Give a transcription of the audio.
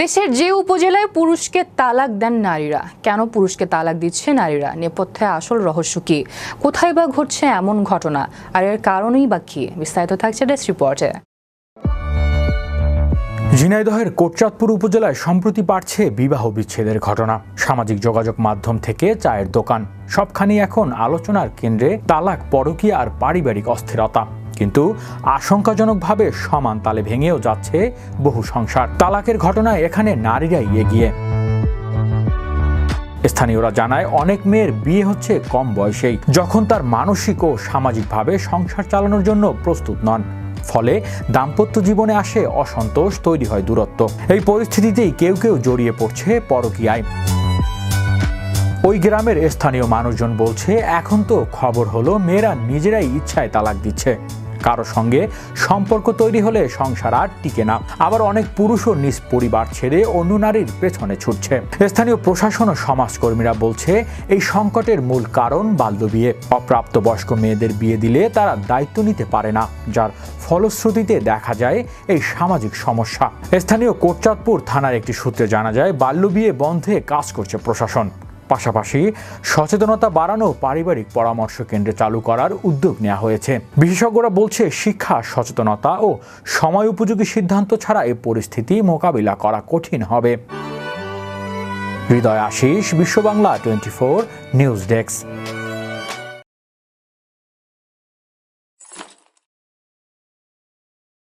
দেশের যে উপজেলায় পুরুষকে তালাক দেন নারীরা, কেন পুরুষকে তালাক দিচ্ছে নারীরা? নেপথ্যে আসল রহস্য কি? কোথায় বা ঘটছে এমন ঘটনা? আর এর কারণেই বা কি? বিস্তারিত থাকছে ডেস্ক রিপোর্টে। ঝিনাইদহের কোটচাঁদপুর উপজেলায় সম্প্রতি বাড়ছে বিবাহ বিচ্ছেদের ঘটনা। সামাজিক যোগাযোগ মাধ্যম থেকে চায়ের দোকান। সবখানি এখন আলোচনার কেন্দ্রে তালাক, পরকীয়া আর পারিবারিক অস্থিরতা। কিন্তু আশঙ্কাজনকভাবে সমান তালে ভেঙেও যাচ্ছে বহু সংসার। তালাকের ঘটনায় এখানে নারীরাই এগিয়ে। স্থানীয়রা জানায়, অনেক মেয়ের বিয়ে হচ্ছে কম বয়সেই। যখন তার মানসিক ও সামাজিকভাবে সংসার চালানোর জন্য প্রস্তুত নন, ফলে দাম্পত্য জীবনে আসে অসন্তোষ, তৈরি হয় দূরত্ব। এই পরিস্থিতিতেই কেউ কেউ জড়িয়ে পড়ছে পরকীয়ায়। ওই গ্রামের স্থানীয় মানুষজন বলছে, এখন তো খবর হলো, মেয়েরা নিজেরাই ইচ্ছায় তালাক দিচ্ছে। কারও সঙ্গে সম্পর্ক তৈরি হলে সংসার আর টিকে না। আবার অনেক পুরুষও নিজ পরিবার ছেড়ে অন্য নারীর পেছনে ছুটছে। স্থানীয় প্রশাসন ও সমাজকর্মীরা বলছে, এই সংকটের মূল কারণ বাল্য বিয়ে বাল্যবিয়ে। অপ্রাপ্তবয়স্ক মেয়েদের বিয়ে দিলে তারা দায়িত্ব নিতে পারে না, যার ফলশ্রুতিতে দেখা যায় এই সামাজিক সমস্যা। স্থানীয় কোটচাঁদপুর থানার একটি সূত্রে জানা যায়, বাল্যবিয়ে বন্ধে কাজ করছে প্রশাসন। পাশাপাশি সচেতনতা বাড়ানো পারিবারিক পরামর্শ কেন্দ্রে চালু করার উদ্যোগ নেওয়া হয়েছে। বিশেষজ্ঞরা বলছে, শিক্ষা, সচেতনতা ও সময় উপযোগী সিদ্ধান্ত ছাড়া এই পরিস্থিতি মোকাবিলা করা কঠিন হবে। Hriday Ashis Bishwa Bangla twenty four news desk.